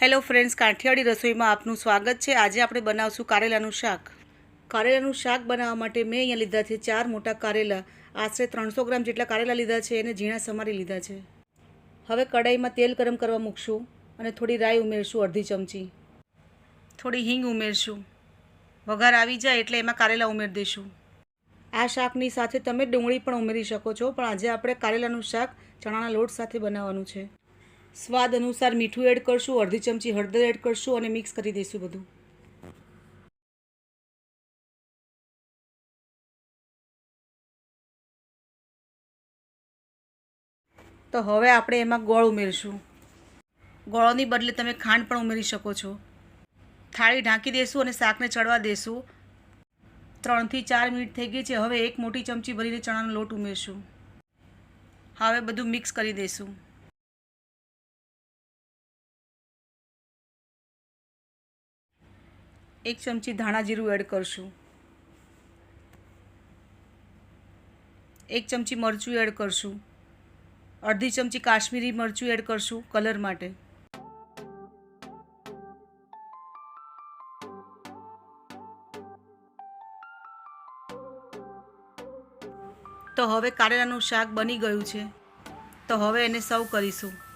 Hello friends, Kathiawadi રસોઈમાં આપનું સ્વાગત છે. આજે આપણે બનાવશું કારેલાનું શાક. કારેલાનું શાક બનાવવા માટે મેં અહીંયા લીધા છે ચાર મોટા કારેલા. આશરે ત્રણસો ગ્રામ જેટલા કારેલા લીધા છે એને ઝીણા સમારી લીધા છે. હવે કઢાઈમાં તેલ ગરમ કરવા મૂકશું અને થોડી રાઈ ઉમેરશું અડધી ચમચી. થોડી હિંગ ઉમેરશું. વઘાર આવી જાય એટલે એમાં કારેલા ઉમેરી દઈશું. આ શાકની સાથે તમે ડુંગળી પણ ઉમેરી શકો છો, પણ આજે આપણે કારેલાનું શાક ચણાના લોટ સાથે બનાવવાનું છે. સ્વાદ અનુસાર મીઠું એડ કરશું, અડધી ચમચી હળદર એડ કરશું અને મિક્સ કરી દઈશું બધું. તો હવે આપણે એમાં ગોળ ઉમેરશું. ગોળોની બદલે તમે ખાંડ પણ ઉમેરી શકો છો. થાળી ઢાંકી દઈશું અને શાકને ચડવા દઈશું ત્રણથી ચાર મિનિટ થઈ ગઈ છે, હવે એક મોટી ચમચી ભરીને ચણાનો લોટ ઉમેરશું. હવે બધું મિક્સ કરી દઈશું. એક ચમચી ધાણા જીરું એડ કરશું. એક ચમચી મરચું એડ કરશું. અડધી ચમચી કાશ્મીરી મરચું એડ કરશું કલર માટે. તો હવે કારેલાનું શાક બની ગયું છે. તો હવે એને સર્વ કરીશું.